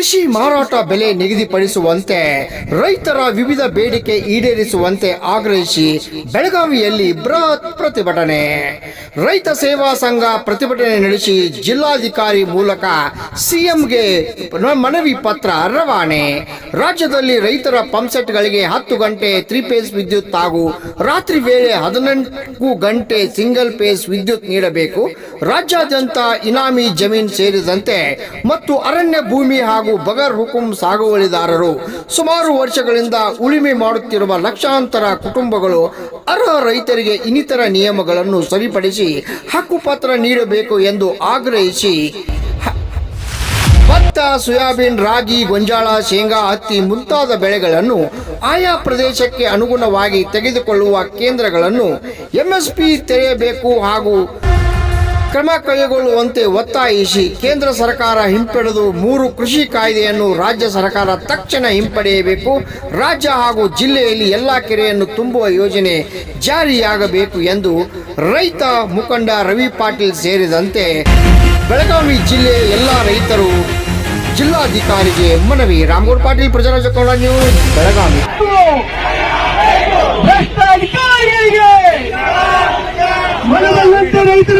ಕೃಷಿ ಮಾರಾಟ ಬೆಲೆ ನಿಗದಿಪಡಿಸುವಂತೆ, ರೈತರ ವಿವಿಧ ಬೇಡಿಕೆ ಈಡೇರಿಸುವಂತೆ ಆಗ್ರಹಿಸಿ ಬೆಳಗಾವಿಯಲ್ಲಿ ಬೃಹತ್ ಪ್ರತಿಭಟನೆ. ರೈತ ಸೇವಾ ಸಂಘ ಪ್ರತಿಭಟನೆ ನಡೆಸಿ ಜಿಲ್ಲಾಧಿಕಾರಿ ಮೂಲಕ ಸಿಎಂಗೆ ಮನವಿ ಪತ್ರ ರವಾನೆ. ರಾಜ್ಯದಲ್ಲಿ ರೈತರ ಪಂಪ್ಸೆಟ್ಗಳಿಗೆ ಹತ್ತು ಗಂಟೆ ತ್ರೀ ಫೇಸ್ ವಿದ್ಯುತ್ ಹಾಗೂ ರಾತ್ರಿ ವೇಳೆ ಹದಿನೆಂಟು ಗಂಟೆ ಸಿಂಗಲ್ ಫೇಸ್ ವಿದ್ಯುತ್ ನೀಡಬೇಕು. ರಾಜ್ಯಾದ್ಯಂತ ಇನಾಮಿ ಜಮೀನ್ ಸೇರಿದಂತೆ ಮತ್ತು ಅರಣ್ಯ ಭೂಮಿ ಹಾಗೂ ಬಗರ್ ಹುಕುಂ ಸಾಗುವಳಿದಾರರು. ಸುಮಾರು ವರ್ಷಗಳಿಂದ ಉಳಿಮೆ ಮಾಡುತ್ತಿರುವ ಲಕ್ಷಾಂತರ ಕುಟುಂಬಗಳು ಅರ್ಹ ರೈತರಿಗೆ ಇನ್ನಿತರ ನಿಯಮಗಳನ್ನು ಸರಿಪಡಿಸಿ ಹಕ್ಕುಪತ್ರ ನೀಡಬೇಕು ಎಂದು ಆಗ್ರಹಿಸಿ ಭತ್ತ, ಸೋಯಾಬೀನ್, ರಾಗಿ, ಗೊಂಜಾಳ, ಶೇಂಗಾ, ಹತ್ತಿ ಮುಂತಾದ ಬೆಳೆಗಳನ್ನು ಆಯಾ ಪ್ರದೇಶಕ್ಕೆ ಅನುಗುಣವಾಗಿ ತೆಗೆದುಕೊಳ್ಳುವ ಕೇಂದ್ರಗಳನ್ನು ಎಂಎಸ್ಪಿ ತೆರೆಯಬೇಕು ಹಾಗೂ ಕ್ರಮ ಕೈಗೊಳ್ಳುವಂತೆ ಒತ್ತಾಯಿಸಿ ಕೇಂದ್ರ ಸರ್ಕಾರ ಹಿಂಪಡೆದು ಮೂರು ಕೃಷಿ ಕಾಯ್ದೆಯನ್ನು ರಾಜ್ಯ ಸರ್ಕಾರ ತಕ್ಷಣ ಹಿಂಪಡೆಯಬೇಕು. ರಾಜ್ಯ ಹಾಗೂ ಜಿಲ್ಲೆಯಲ್ಲಿ ಎಲ್ಲ ಕೆರೆಯನ್ನು ತುಂಬುವ ಯೋಜನೆ ಜಾರಿಯಾಗಬೇಕು ಎಂದು ರೈತ ಮುಖಂಡ ರವಿ ಪಾಟೀಲ್ ಸೇರಿದಂತೆ ಬೆಳಗಾವಿ ಜಿಲ್ಲೆಯ ಎಲ್ಲ ರೈತರು ಜಿಲ್ಲಾಧಿಕಾರಿಗೆ ಮನವಿ. ರಾಮಗೌಡ ಪಾಟೀಲ್, ಪ್ರಜಾರಾಜ್ಯ ನ್ಯೂಸ್, ಬೆಳಗಾವಿ. ಮನವಲ್ಲಂತೆ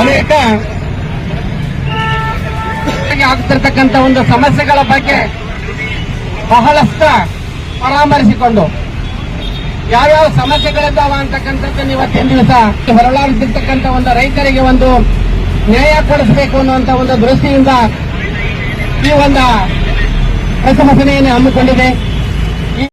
ಅನೇಕ ಆಗ್ತಿರ್ತಕ್ಕಂಥ ಒಂದು ಸಮಸ್ಯೆಗಳ ಬಗ್ಗೆ ಬಹಳಷ್ಟು ಪರಾಮರಿಸಿಕೊಂಡು ಯಾವ್ಯಾವ ಸಮಸ್ಯೆಗಳಿದ್ದಾವ ಅಂತಕ್ಕಂಥದ್ದನ್ನು ಇವತ್ತಿನ ದಿವಸ ಹೊರಳಾಡುತ್ತಿರ್ತಕ್ಕಂಥ ಒಂದು ರೈತರಿಗೆ ಒಂದು ನ್ಯಾಯ ಕೊಡಿಸಬೇಕು ಅನ್ನುವಂಥ ಒಂದು ದೃಷ್ಟಿಯಿಂದ ಈ ಒಂದು ಪ್ರತಿಭಟನೆಯನ್ನು ಹಮ್ಮಿಕೊಂಡಿದೆ.